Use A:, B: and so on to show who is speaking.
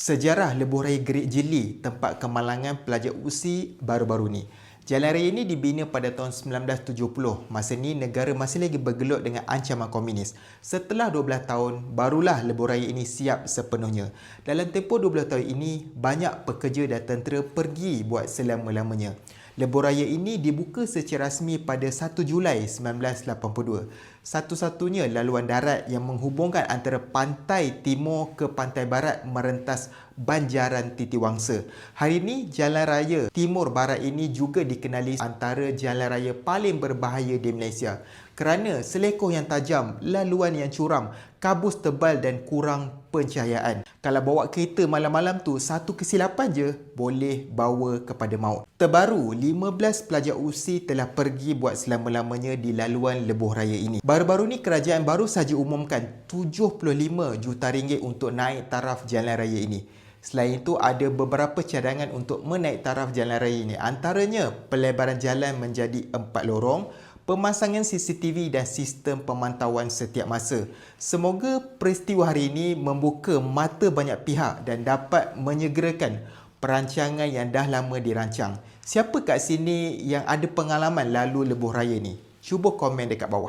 A: Sejarah Lebuh Raya Gerik Jili, tempat kemalangan pelajar usi baru-baru ni. Jalan raya ini dibina pada tahun 1970. Masa ni negara masih lagi bergelut dengan ancaman komunis. Setelah 12 tahun, barulah lebuh raya ini siap sepenuhnya. Dalam tempoh 12 tahun ini, banyak pekerja dan tentera pergi buat selama-lamanya. Lebuh raya ini dibuka secara rasmi pada 1 Julai 1982. Satu-satunya laluan darat yang menghubungkan antara pantai timur ke pantai barat merentas Banjaran Titiwangsa. Hari ini, jalan raya timur barat ini juga dikenali antara jalan raya paling berbahaya di Malaysia kerana selekoh yang tajam, laluan yang curam, kabus tebal dan kurang pencahayaan. Kalau bawa kereta malam-malam tu, satu kesilapan je boleh bawa kepada maut. Terbaru, 15 pelajar usi telah pergi buat selama-lamanya di laluan lebuh raya ini. Baru-baru ni kerajaan baru saja umumkan 75 juta ringgit untuk naik taraf jalan raya ini. Selain itu, ada beberapa cadangan untuk menaik taraf jalan raya ini. Antaranya, pelebaran jalan menjadi empat lorong, pemasangan CCTV dan sistem pemantauan setiap masa. Semoga peristiwa hari ini membuka mata banyak pihak dan dapat menyegerakan perancangan yang dah lama dirancang. Siapa kat sini yang ada pengalaman lalu lebuh raya ni? Cuba komen dekat bawah.